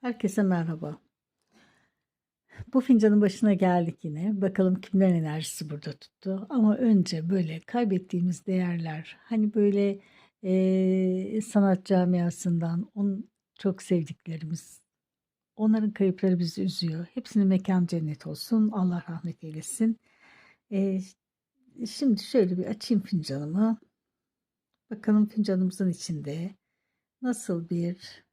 Herkese merhaba. Bu fincanın başına geldik yine. Bakalım kimlerin enerjisi burada tuttu. Ama önce böyle kaybettiğimiz değerler, hani böyle eee, sanat camiasından on, çok sevdiklerimiz, onların kayıpları bizi üzüyor. Hepsinin mekan cennet olsun. Allah rahmet eylesin. Eee, şimdi şöyle bir açayım fincanımı. Bakalım fincanımızın içinde nasıl bir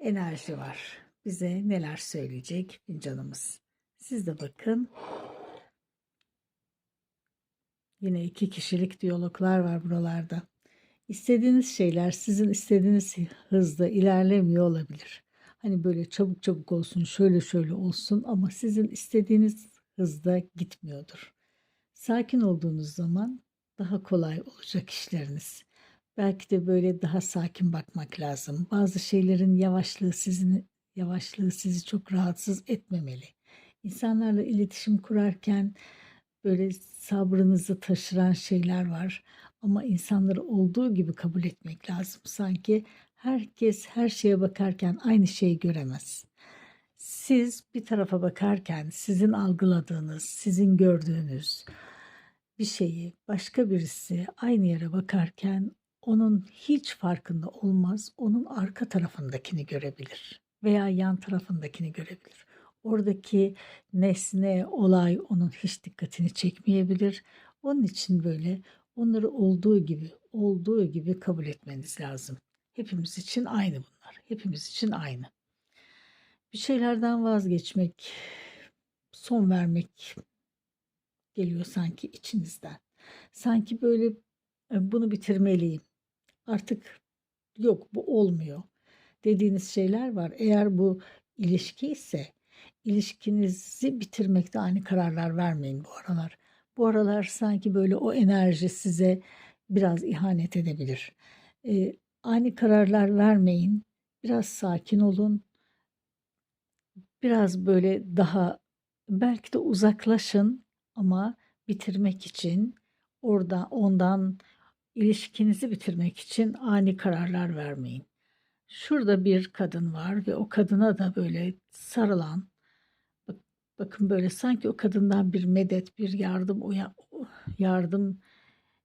enerji var. Bize neler söyleyecek fincanımız. Siz de bakın. Yine iki kişilik diyaloglar var buralarda. İstediğiniz şeyler sizin istediğiniz hızda ilerlemiyor olabilir. Hani böyle çabuk çabuk olsun, şöyle şöyle olsun ama sizin istediğiniz hızda gitmiyordur. Sakin olduğunuz zaman daha kolay olacak işleriniz. Belki de böyle daha sakin bakmak lazım. Bazı şeylerin yavaşlığı sizin yavaşlığı sizi çok rahatsız etmemeli. İnsanlarla iletişim kurarken böyle sabrınızı taşıran şeyler var ama insanları olduğu gibi kabul etmek lazım. Sanki herkes her şeye bakarken aynı şeyi göremez. Siz bir tarafa bakarken sizin algıladığınız, sizin gördüğünüz bir şeyi başka birisi aynı yere bakarken onun hiç farkında olmaz. Onun arka tarafındakini görebilir veya yan tarafındakini görebilir. Oradaki nesne, olay onun hiç dikkatini çekmeyebilir. Onun için böyle onları olduğu gibi, olduğu gibi kabul etmeniz lazım. Hepimiz için aynı bunlar. Hepimiz için aynı. Bir şeylerden vazgeçmek, son vermek geliyor sanki içinizden. Sanki böyle "E, bunu bitirmeliyim. Artık yok bu olmuyor dediğiniz şeyler var. Eğer bu ilişki ise ilişkinizi bitirmekte aynı kararlar vermeyin bu aralar. Bu aralar sanki böyle o enerji size biraz ihanet edebilir. Ee, ani kararlar vermeyin. Biraz sakin olun. Biraz böyle daha belki de uzaklaşın ama bitirmek için orada ondan ilişkinizi bitirmek için ani kararlar vermeyin. Şurada bir kadın var ve o kadına da böyle sarılan bak- bakın böyle sanki o kadından bir medet, bir yardım yardım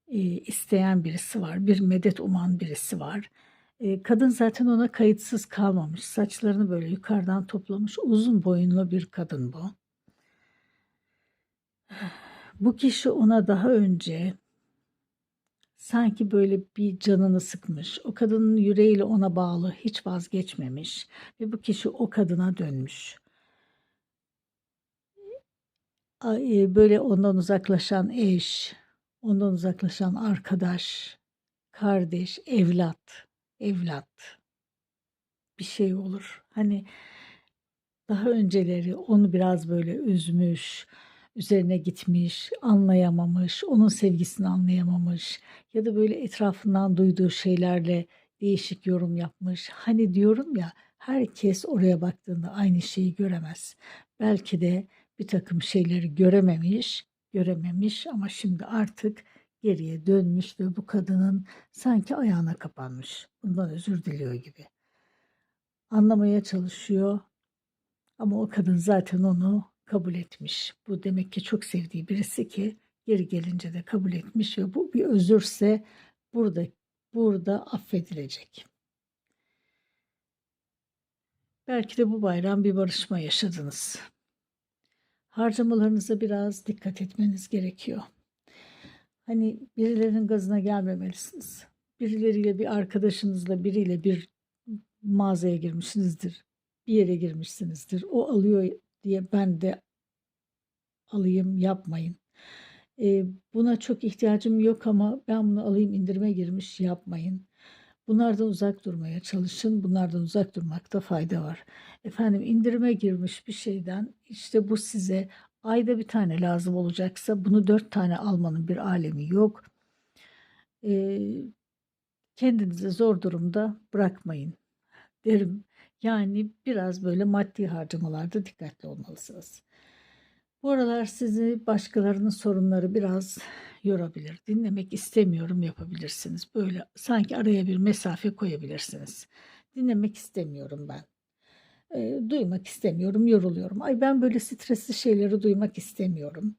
e, isteyen birisi var. Bir medet uman birisi var. E, kadın zaten ona kayıtsız kalmamış. Saçlarını böyle yukarıdan toplamış. Uzun boyunlu bir kadın bu. Bu kişi ona daha önce sanki böyle bir canını sıkmış. O kadının yüreğiyle ona bağlı, hiç vazgeçmemiş ve bu kişi o kadına dönmüş. E, Böyle ondan uzaklaşan eş, ondan uzaklaşan arkadaş, kardeş, evlat, evlat bir şey olur. Hani daha önceleri onu biraz böyle üzmüş, üzerine gitmiş, anlayamamış, onun sevgisini anlayamamış ya da böyle etrafından duyduğu şeylerle değişik yorum yapmış. Hani diyorum ya herkes oraya baktığında aynı şeyi göremez. Belki de bir takım şeyleri görememiş, görememiş ama şimdi artık geriye dönmüş ve bu kadının sanki ayağına kapanmış. Bundan özür diliyor gibi. Anlamaya çalışıyor ama o kadın zaten onu kabul etmiş. Bu demek ki çok sevdiği birisi ki geri gelince de kabul etmiş ve bu bir özürse burada burada affedilecek. Belki de bu bayram bir barışma yaşadınız. Harcamalarınıza biraz dikkat etmeniz gerekiyor. Hani birilerinin gazına gelmemelisiniz. Birileriyle bir arkadaşınızla biriyle bir mağazaya girmişsinizdir. Bir yere girmişsinizdir. O alıyor diye ben de alayım yapmayın. E, buna çok ihtiyacım yok ama ben bunu alayım indirime girmiş yapmayın. Bunlardan uzak durmaya çalışın. Bunlardan uzak durmakta fayda var. Efendim indirime girmiş bir şeyden işte bu size ayda bir tane lazım olacaksa bunu dört tane almanın bir alemi yok. E, kendinizi zor durumda bırakmayın derim. Yani biraz böyle maddi harcamalarda dikkatli olmalısınız. Bu aralar sizi başkalarının sorunları biraz yorabilir. Dinlemek istemiyorum yapabilirsiniz. Böyle sanki araya bir mesafe koyabilirsiniz. Dinlemek istemiyorum ben. Eee, duymak istemiyorum, yoruluyorum. Ay, ben böyle stresli şeyleri duymak istemiyorum.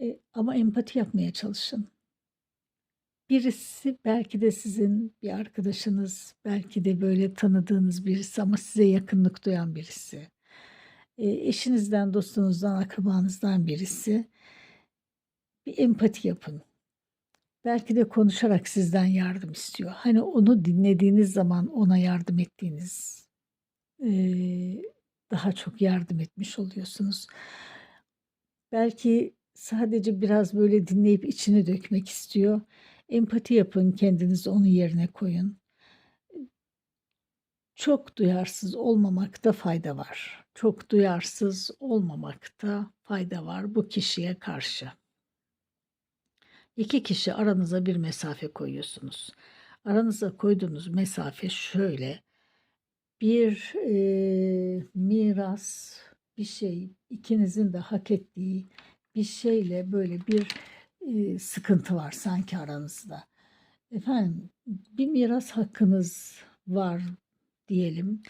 Eee, ama empati yapmaya çalışın. Birisi belki de sizin bir arkadaşınız, belki de böyle tanıdığınız birisi ama size yakınlık duyan birisi. Eee, eşinizden, dostunuzdan, akrabanızdan birisi. Bir empati yapın. Belki de konuşarak sizden yardım istiyor. Hani onu dinlediğiniz zaman ona yardım ettiğiniz, eee, daha çok yardım etmiş oluyorsunuz. Belki sadece biraz böyle dinleyip içini dökmek istiyor. Empati yapın, kendinizi onun yerine koyun. Çok duyarsız olmamakta fayda var. Çok duyarsız olmamakta fayda var bu kişiye karşı. 2 kişi aranıza bir mesafe koyuyorsunuz. Aranıza koyduğunuz mesafe şöyle: Bir, eee, miras, bir şey, ikinizin de hak ettiği bir şeyle böyle bir, sıkıntı var sanki aranızda. Efendim, bir miras hakkınız var diyelim.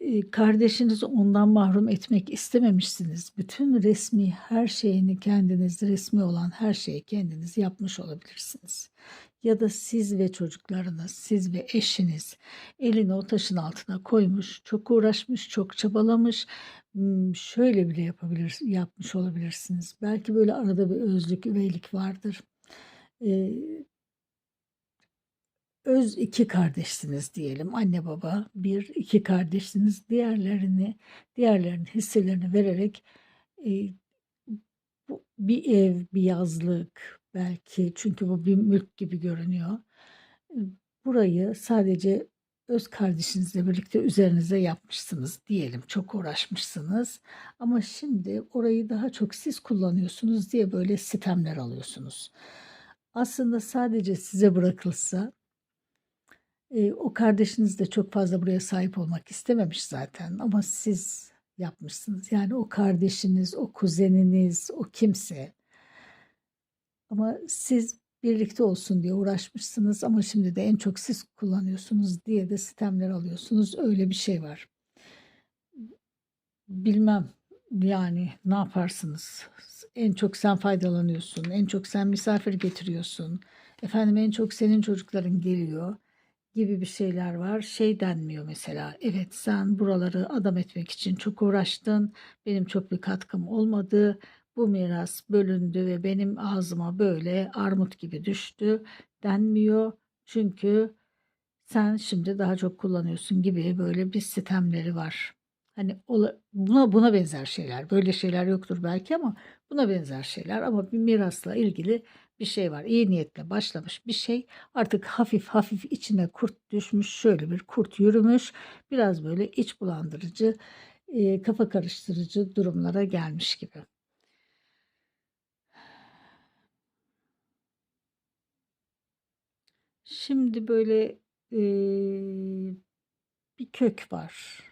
Eee, kardeşinizi ondan mahrum etmek istememişsiniz. Bütün resmî her şeyini kendiniz, resmî olan her şeyi kendiniz yapmış olabilirsiniz. Ya da siz ve çocuklarınız, siz ve eşiniz elini o taşın altına koymuş, çok uğraşmış, çok çabalamış. Imm, şöyle bile yapabilir yapmış olabilirsiniz. Belki böyle arada bir özlük, üveylik vardır. Eee öz 2 kardeşsiniz diyelim. Anne baba 1, 2 kardeşsiniz. Diğerlerini diğerlerinin hisselerini vererek, bu bir ev, bir yazlık belki çünkü bu bir mülk gibi görünüyor. Burayı sadece öz kardeşinizle birlikte üzerinize yapmışsınız diyelim. Çok uğraşmışsınız ama şimdi orayı daha çok siz kullanıyorsunuz diye böyle sitemler alıyorsunuz. Aslında sadece size bırakılsa o kardeşiniz de çok fazla buraya sahip olmak istememiş zaten ama siz yapmışsınız. Yani o kardeşiniz, o kuzeniniz, o kimse. Ama siz birlikte olsun diye uğraşmışsınız ama şimdi de en çok siz kullanıyorsunuz diye de sitemler alıyorsunuz. Öyle bir şey var. Bilmem, yani ne yaparsınız? En çok sen faydalanıyorsun, en çok sen misafir getiriyorsun. Efendim en çok senin çocukların geliyor gibi bir şeyler var. Şey denmiyor mesela, evet sen buraları adam etmek için çok uğraştın, benim çok bir katkım olmadı, bu miras bölündü ve benim ağzıma böyle armut gibi düştü denmiyor. Çünkü sen şimdi daha çok kullanıyorsun gibi böyle bir sitemleri var. Hani buna buna benzer şeyler. Böyle şeyler yoktur belki ama buna benzer şeyler ama bir mirasla ilgili bir şey var. İyi niyetle başlamış bir şey. Artık hafif hafif içine kurt düşmüş. Şöyle bir kurt yürümüş. Biraz böyle iç bulandırıcı, kafa karıştırıcı durumlara gelmiş gibi. Şimdi böyle, eee, bir kök var.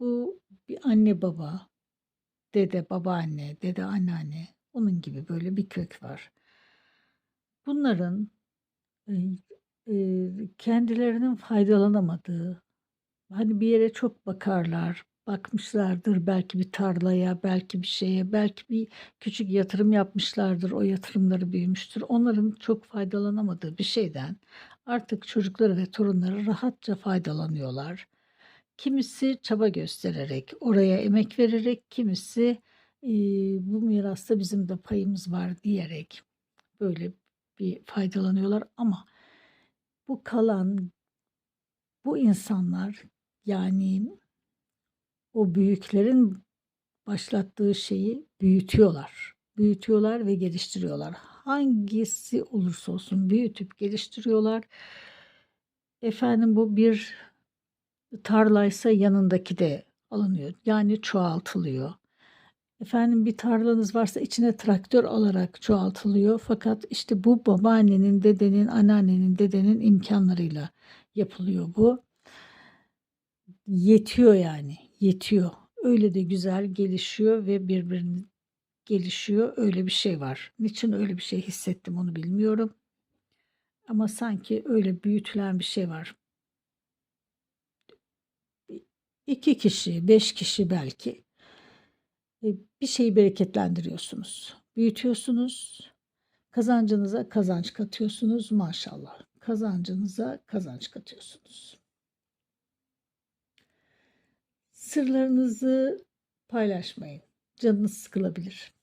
Bu bir anne baba, dede babaanne, dede anneanne onun gibi böyle bir kök var. Bunların, eee, eee, kendilerinin faydalanamadığı, hani bir yere çok bakarlar, bakmışlardır belki bir tarlaya, belki bir şeye, belki bir küçük yatırım yapmışlardır, o yatırımları büyümüştür. Onların çok faydalanamadığı bir şeyden artık çocukları ve torunları rahatça faydalanıyorlar. Kimisi çaba göstererek, oraya emek vererek, kimisi, bu mirasta bizim de payımız var diyerek böyle bir faydalanıyorlar ama bu kalan bu insanlar yani o büyüklerin başlattığı şeyi büyütüyorlar. Büyütüyorlar ve geliştiriyorlar. Hangisi olursa olsun büyütüp geliştiriyorlar. Efendim bu bir tarlaysa yanındaki de alınıyor. Yani çoğaltılıyor. Efendim bir tarlanız varsa içine traktör alarak çoğaltılıyor. Fakat işte bu babaannenin, dedenin, anneannenin, dedenin imkanlarıyla yapılıyor bu. Yetiyor yani, yetiyor. Öyle de güzel gelişiyor ve birbirini gelişiyor. Öyle bir şey var. Niçin öyle bir şey hissettim onu bilmiyorum. Ama sanki öyle büyütülen bir şey var. 2 kişi, 5 kişi belki e, bir şeyi bereketlendiriyorsunuz. Büyütüyorsunuz. Kazancınıza kazanç katıyorsunuz maşallah. Kazancınıza kazanç katıyorsunuz. Sırlarınızı paylaşmayın. Canınız sıkılabilir.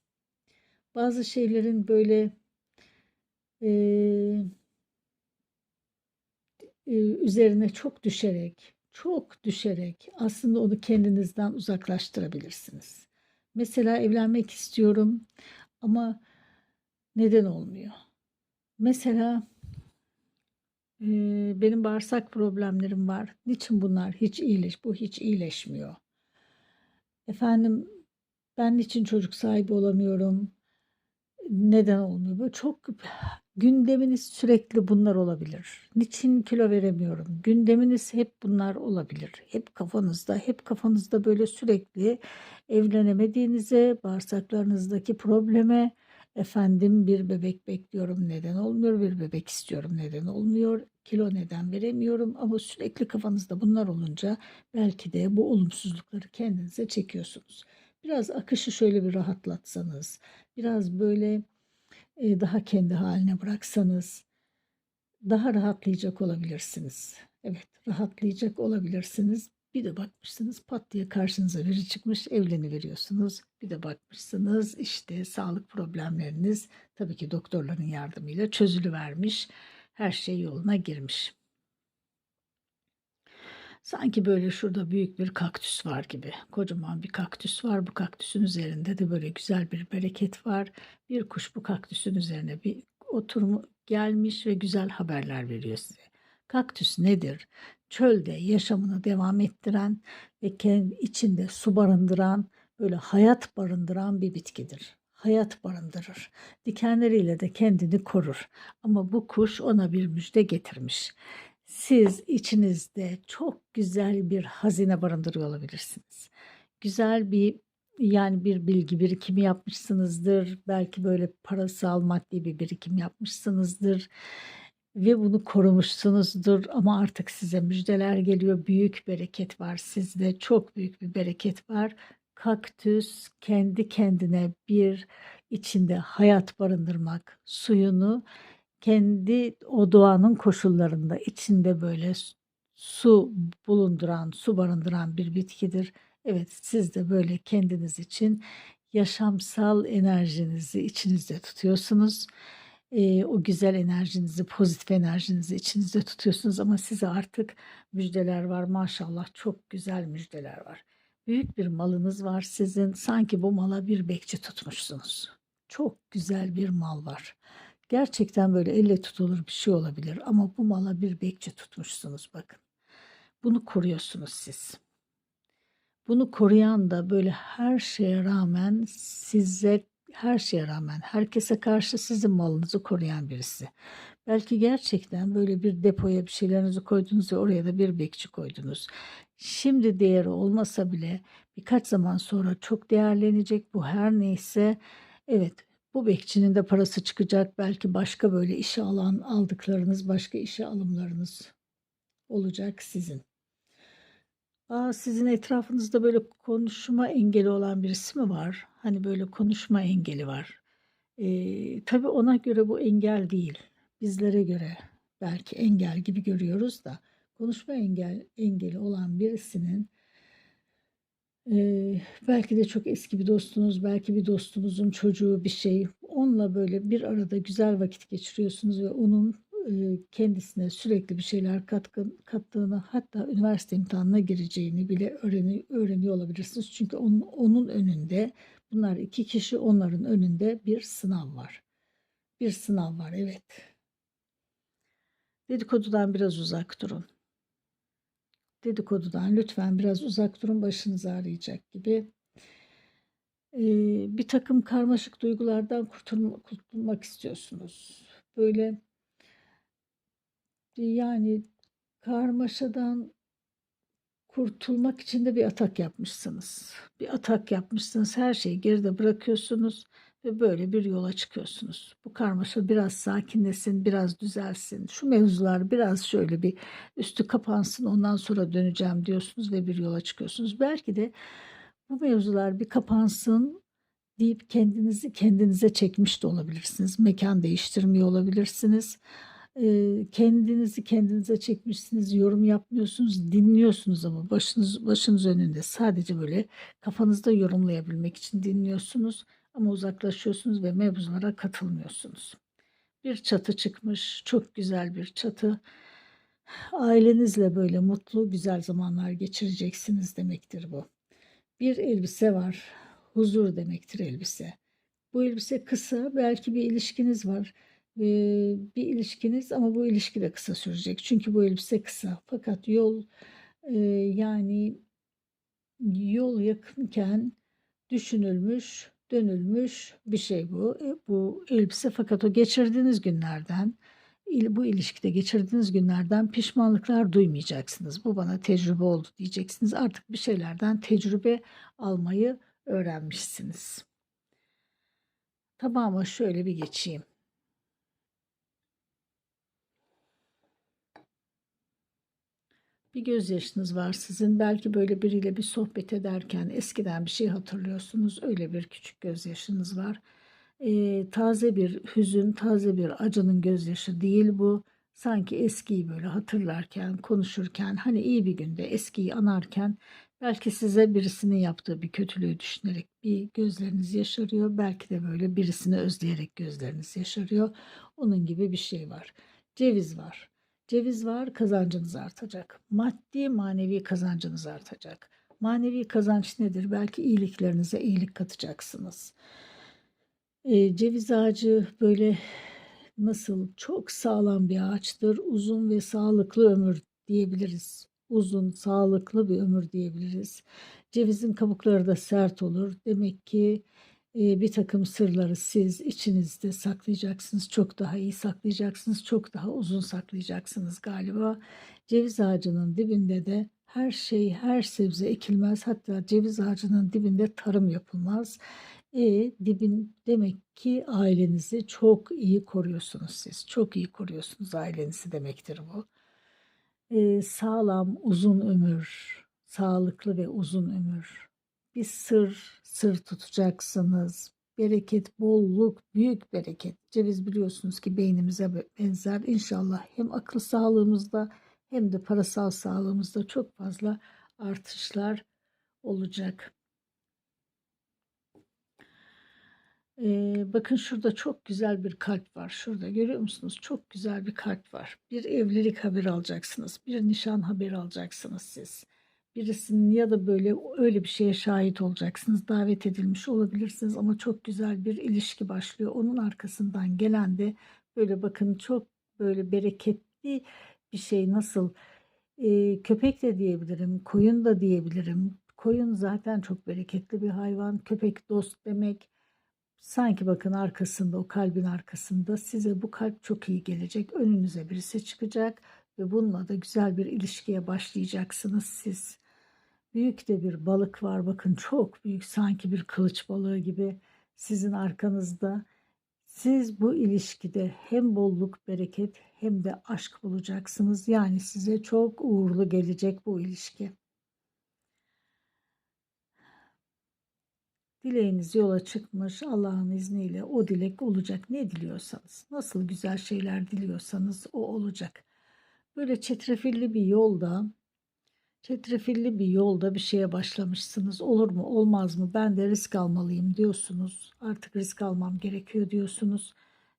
Bazı şeylerin böyle e, e, üzerine çok düşerek, çok düşerek aslında onu kendinizden uzaklaştırabilirsiniz. Mesela evlenmek istiyorum ama neden olmuyor? Mesela e, benim bağırsak problemlerim var. Niçin bunlar hiç iyileş, bu hiç iyileşmiyor? Efendim ben niçin çocuk sahibi olamıyorum? Neden olmuyor? Böyle çok gündeminiz sürekli bunlar olabilir. Niçin kilo veremiyorum? Gündeminiz hep bunlar olabilir. Hep kafanızda, hep kafanızda böyle sürekli evlenemediğinize, bağırsaklarınızdaki probleme, efendim bir bebek bekliyorum neden olmuyor, bir bebek istiyorum neden olmuyor, kilo neden veremiyorum ama sürekli kafanızda bunlar olunca belki de bu olumsuzlukları kendinize çekiyorsunuz. Biraz akışı şöyle bir rahatlatsanız, biraz böyle e, daha kendi haline bıraksanız daha rahatlayacak olabilirsiniz. Evet, rahatlayacak olabilirsiniz. Bir de bakmışsınız pat diye karşınıza biri çıkmış evleni veriyorsunuz. Bir de bakmışsınız işte sağlık problemleriniz tabii ki doktorların yardımıyla çözülüvermiş. Her şey yoluna girmiş. Sanki böyle şurada büyük bir kaktüs var gibi. Kocaman bir kaktüs var. Bu kaktüsün üzerinde de böyle güzel bir bereket var. Bir kuş bu kaktüsün üzerine bir oturum gelmiş ve güzel haberler veriyor size. Kaktüs nedir? Çölde yaşamını devam ettiren ve kendi içinde su barındıran, böyle hayat barındıran bir bitkidir. Hayat barındırır. Dikenleriyle de kendini korur. Ama bu kuş ona bir müjde getirmiş siz içinizde çok güzel bir hazine barındırıyor olabilirsiniz. Güzel bir yani bir bilgi birikimi yapmışsınızdır. Belki böyle parasal maddi bir birikim yapmışsınızdır. Ve bunu korumuşsunuzdur ama artık size müjdeler geliyor. Büyük bereket var sizde. Çok büyük bir bereket var. Kaktüs kendi kendine bir içinde hayat barındırmak, suyunu kendi o doğanın koşullarında içinde böyle su bulunduran, su barındıran bir bitkidir. Evet siz de böyle kendiniz için yaşamsal enerjinizi içinizde tutuyorsunuz. Ee, o güzel enerjinizi, pozitif enerjinizi içinizde tutuyorsunuz ama size artık müjdeler var. Maşallah çok güzel müjdeler var. Büyük bir malınız var sizin. Sanki bu mala bir bekçi tutmuşsunuz. Çok güzel bir mal var. Gerçekten böyle elle tutulur bir şey olabilir ama bu mala bir bekçi tutmuşsunuz bakın. Bunu koruyorsunuz siz. Bunu koruyan da böyle her şeye rağmen size her şeye rağmen herkese karşı sizin malınızı koruyan birisi. Belki gerçekten böyle bir depoya bir şeylerinizi koydunuz ve oraya da bir bekçi koydunuz. Şimdi değeri olmasa bile birkaç zaman sonra çok değerlenecek bu her neyse. Evet bu bekçinin de parası çıkacak. Belki başka böyle işe alan aldıklarınız, başka işe alımlarınız olacak sizin. Aa, sizin etrafınızda böyle konuşma engeli olan birisi mi var? Hani böyle konuşma engeli var. Ee, tabii ona göre bu engel değil. Bizlere göre belki engel gibi görüyoruz da konuşma engel engeli olan birisinin Eee, belki de çok eski bir dostunuz, belki bir dostunuzun çocuğu bir şey. Onunla böyle bir arada güzel vakit geçiriyorsunuz ve onun eee, kendisine sürekli bir şeyler katkın, kattığını hatta üniversite imtihanına gireceğini bile öğreni, öğreniyor olabilirsiniz. Çünkü onun, onun önünde bunlar iki kişi onların önünde bir sınav var. Bir sınav var evet. Dedikodudan biraz uzak durun dedikodudan lütfen biraz uzak durun başınız ağrıyacak gibi. Ee, bir takım karmaşık duygulardan kurtulma, kurtulmak istiyorsunuz. Böyle yani karmaşadan kurtulmak için de bir atak yapmışsınız. Bir atak yapmışsınız. Her şeyi geride bırakıyorsunuz ve böyle bir yola çıkıyorsunuz. Bu karmaşa biraz sakinlesin, biraz düzelsin. Şu mevzular biraz şöyle bir üstü kapansın ondan sonra döneceğim diyorsunuz ve bir yola çıkıyorsunuz. Belki de bu mevzular bir kapansın deyip kendinizi kendinize çekmiş de olabilirsiniz. Mekan değiştirmiyor olabilirsiniz. Eee, kendinizi kendinize çekmişsiniz, yorum yapmıyorsunuz, dinliyorsunuz ama başınız başınız önünde. Sadece böyle kafanızda yorumlayabilmek için dinliyorsunuz ama uzaklaşıyorsunuz ve mevzulara katılmıyorsunuz. Bir çatı çıkmış, çok güzel bir çatı. Ailenizle böyle mutlu, güzel zamanlar geçireceksiniz demektir bu. Bir elbise var, huzur demektir elbise. Bu elbise kısa, belki bir ilişkiniz var. Bir ilişkiniz ama bu ilişki de kısa sürecek. Çünkü bu elbise kısa. Fakat yol, eee, yani yol yakınken düşünülmüş, dönülmüş bir şey bu. E, bu elbise fakat o geçirdiğiniz günlerden, bu ilişkide geçirdiğiniz günlerden pişmanlıklar duymayacaksınız. Bu bana tecrübe oldu diyeceksiniz. Artık bir şeylerden tecrübe almayı öğrenmişsiniz. Tamamı şöyle bir geçeyim. Bir gözyaşınız var sizin. Belki böyle biriyle bir sohbet ederken eskiden bir şey hatırlıyorsunuz. Öyle bir küçük gözyaşınız var. Ee, taze bir hüzün, taze bir acının gözyaşı değil bu. Sanki eskiyi böyle hatırlarken, konuşurken, hani iyi bir günde eskiyi anarken belki size birisinin yaptığı bir kötülüğü düşünerek bir gözleriniz yaşarıyor. Belki de böyle birisini özleyerek gözleriniz yaşarıyor. Onun gibi bir şey var. Ceviz var. Ceviz var, kazancınız artacak. Maddi, manevi kazancınız artacak. Manevi kazanç nedir? Belki iyiliklerinize iyilik katacaksınız. Ee, ceviz ağacı böyle nasıl çok sağlam bir ağaçtır. Uzun ve sağlıklı ömür diyebiliriz. Uzun, sağlıklı bir ömür diyebiliriz. Cevizin kabukları da sert olur. Demek ki e, bir takım sırları siz içinizde saklayacaksınız. Çok daha iyi saklayacaksınız. Çok daha uzun saklayacaksınız galiba. Ceviz ağacının dibinde de her şey, her sebze ekilmez. Hatta ceviz ağacının dibinde tarım yapılmaz. E, dibin demek ki ailenizi çok iyi koruyorsunuz siz. Çok iyi koruyorsunuz ailenizi demektir bu. E, sağlam, uzun ömür, sağlıklı ve uzun ömür. Bir sır, sır tutacaksınız. Bereket, bolluk, büyük bereket. Ceviz biliyorsunuz ki beynimize benzer. İnşallah hem akıl sağlığımızda hem de parasal sağlığımızda çok fazla artışlar olacak. Ee, bakın şurada çok güzel bir kalp var. Şurada görüyor musunuz? Çok güzel bir kalp var. Bir evlilik haberi alacaksınız. Bir nişan haberi alacaksınız siz. Birisinin ya da böyle öyle bir şeye şahit olacaksınız. Davet edilmiş olabilirsiniz ama çok güzel bir ilişki başlıyor. Onun arkasından gelen de böyle bakın çok böyle bereketli bir şey nasıl Ee, köpek de diyebilirim, koyun da diyebilirim. Koyun zaten çok bereketli bir hayvan. Köpek dost demek. Sanki bakın arkasında o kalbin arkasında size bu kalp çok iyi gelecek. Önünüze birisi çıkacak ve bununla da güzel bir ilişkiye başlayacaksınız siz. Büyük de bir balık var bakın çok büyük sanki bir kılıç balığı gibi sizin arkanızda. Siz bu ilişkide hem bolluk, bereket hem de aşk bulacaksınız. Yani size çok uğurlu gelecek bu ilişki. Dileğiniz yola çıkmış Allah'ın izniyle o dilek olacak. Ne diliyorsanız, nasıl güzel şeyler diliyorsanız o olacak. Böyle çetrefilli bir yolda, çetrefilli bir yolda bir şeye başlamışsınız. Olur mu, olmaz mı? Ben de risk almalıyım diyorsunuz. Artık risk almam gerekiyor diyorsunuz.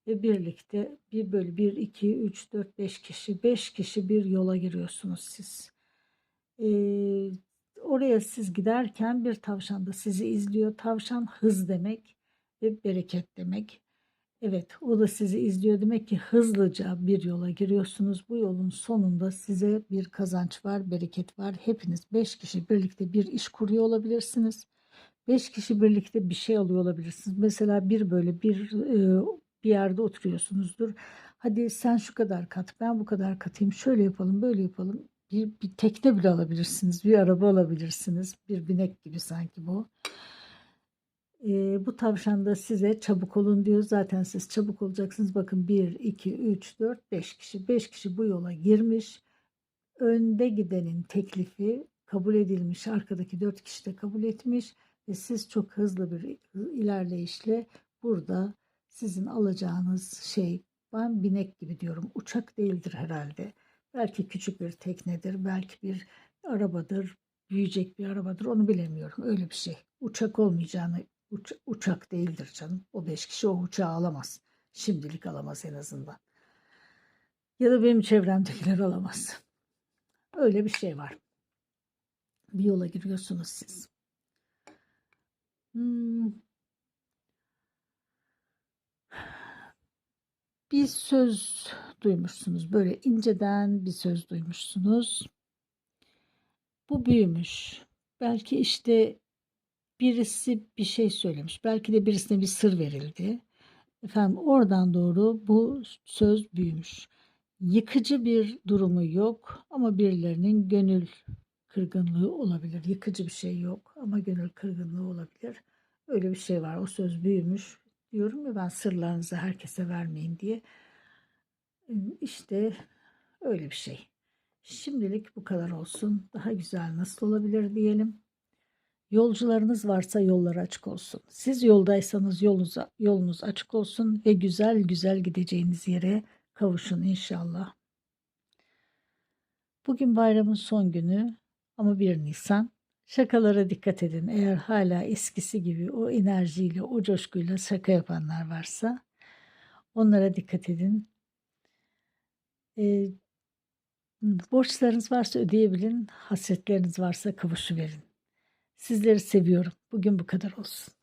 Ve birlikte bir böyle 1, 2, 3, 4, 5 kişi, 5 kişi bir yola giriyorsunuz siz. Ee, oraya siz giderken bir tavşan da sizi izliyor. Tavşan hız demek ve bereket demek. Evet, o da sizi izliyor. Demek ki hızlıca bir yola giriyorsunuz. Bu yolun sonunda size bir kazanç var, bereket var. Hepiniz 5 kişi birlikte bir iş kuruyor olabilirsiniz. 5 kişi birlikte bir şey alıyor olabilirsiniz. Mesela bir böyle bir e, bir yerde oturuyorsunuzdur. Hadi sen şu kadar kat, ben bu kadar katayım. Şöyle yapalım, böyle yapalım bir, bir tekne bile alabilirsiniz. Bir araba alabilirsiniz. Bir binek gibi sanki bu. Ee, bu tavşan da size çabuk olun diyor. Zaten siz çabuk olacaksınız. Bakın 1, 2, 3, 4, 5 kişi. 5 kişi bu yola girmiş. Önde gidenin teklifi kabul edilmiş. Arkadaki 4 kişi de kabul etmiş. Ve siz çok hızlı bir ilerleyişle burada sizin alacağınız şey ben binek gibi diyorum. Uçak değildir herhalde. Belki küçük bir teknedir. Belki bir arabadır. Büyüyecek bir arabadır. Onu bilemiyorum. Öyle bir şey. Uçak olmayacağını uç- uçak değildir canım. O beş kişi o uçağı alamaz. Şimdilik alamaz en azından. Ya da benim çevremdekiler alamaz. Öyle bir şey var. Bir yola giriyorsunuz siz. Hmm. Bir söz duymuşsunuz. Böyle inceden bir söz duymuşsunuz. Bu büyümüş. Belki işte birisi bir şey söylemiş. Belki de birisine bir sır verildi. Efendim oradan doğru bu söz büyümüş. Yıkıcı bir durumu yok ama birilerinin gönül kırgınlığı olabilir. Yıkıcı bir şey yok ama gönül kırgınlığı olabilir. Öyle bir şey var. O söz büyümüş. Diyorum ya ben sırlarınızı herkese vermeyin diye. İşte öyle bir şey. Şimdilik bu kadar olsun. Daha güzel nasıl olabilir diyelim. Yolcularınız varsa yollar açık olsun. Siz yoldaysanız yolunuz, yolunuz açık olsun ve güzel güzel gideceğiniz yere kavuşun inşallah. Bugün bayramın son günü ama 1 Nisan. Şakalara dikkat edin. Eğer hala eskisi gibi o enerjiyle, o coşkuyla şaka yapanlar varsa onlara dikkat edin. Ee, borçlarınız varsa ödeyebilin, hasretleriniz varsa kavuşuverin. Sizleri seviyorum. Bugün bu kadar olsun.